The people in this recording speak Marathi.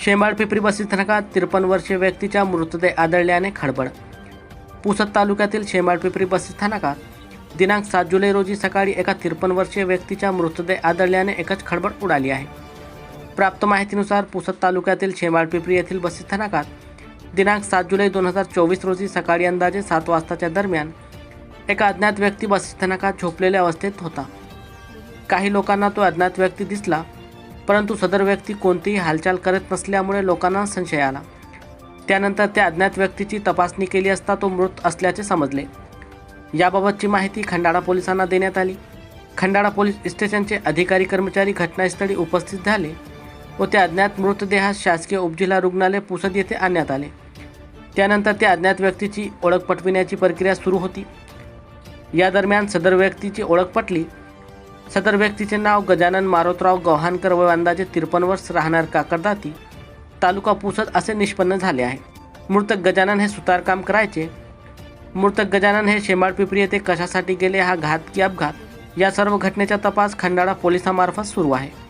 शेंबाळपिपरी बसस्थानकात त्रेपन्न वर्षीय व्यक्तीच्या मृतदेह आढळल्याने खळबळ. पुसद तालुक्यातील शेंबाळपिपरी बसस्थानकात दिनांक सात जुलै रोजी सकाळी एका त्रेपन्न वर्षीय व्यक्तीच्या मृतदेह आढळल्याने एकच खळबळ उडाली आहे. प्राप्त माहितीनुसार पुसद तालुक्यातील शेंबाळपिपरी येथील बसस्थानकात दिनांक सात जुलै दोन हजार चोवीस रोजी सकाळी अंदाजे सात वाजताच्या दरम्यान एका अज्ञात व्यक्ती बसस्थानकात झोपलेल्या अवस्थेत होता. काही लोकांना तो अज्ञात व्यक्ती दिसला. परंतु सदर व्यक्ती कोणतीही हालचाल करत नसल्यामुळे लोकांना संशय आला. त्यानंतर त्या अज्ञात व्यक्तीची तपासणी केली असता तो मृत असल्याचे समजले. याबाबतची माहिती खंडाळा पोलिसांना देण्यात आली. खंडाळा पोलीस स्टेशनचे अधिकारी कर्मचारी घटनास्थळी उपस्थित झाले व त्या अज्ञात मृतदेहास शासकीय उपजिल्हा रुग्णालय पुसद येथे आणण्यात आले. त्यानंतर त्या अज्ञात व्यक्तीची ओळख पटविण्याची प्रक्रिया सुरू होती. या दरम्यान सदर व्यक्तीची ओळख पटली सदर व्यक्तीचे नाव गजानन मारोतराव गव्हाणकर व अंदाजे त्रेपन्न वर्ष राहणार काकरदाती तालुका पुसद असे निष्पन्न झाले आहे. मृतक गजानन हे सुतारकाम करायचे. मृतक गजानन हे शेंबाळपिपरी येथे कशासाठी गेले हा घात की अपघात. या सर्व घटनेचा तपास खंडाळा पोलिसांमार्फत सुरू आहे.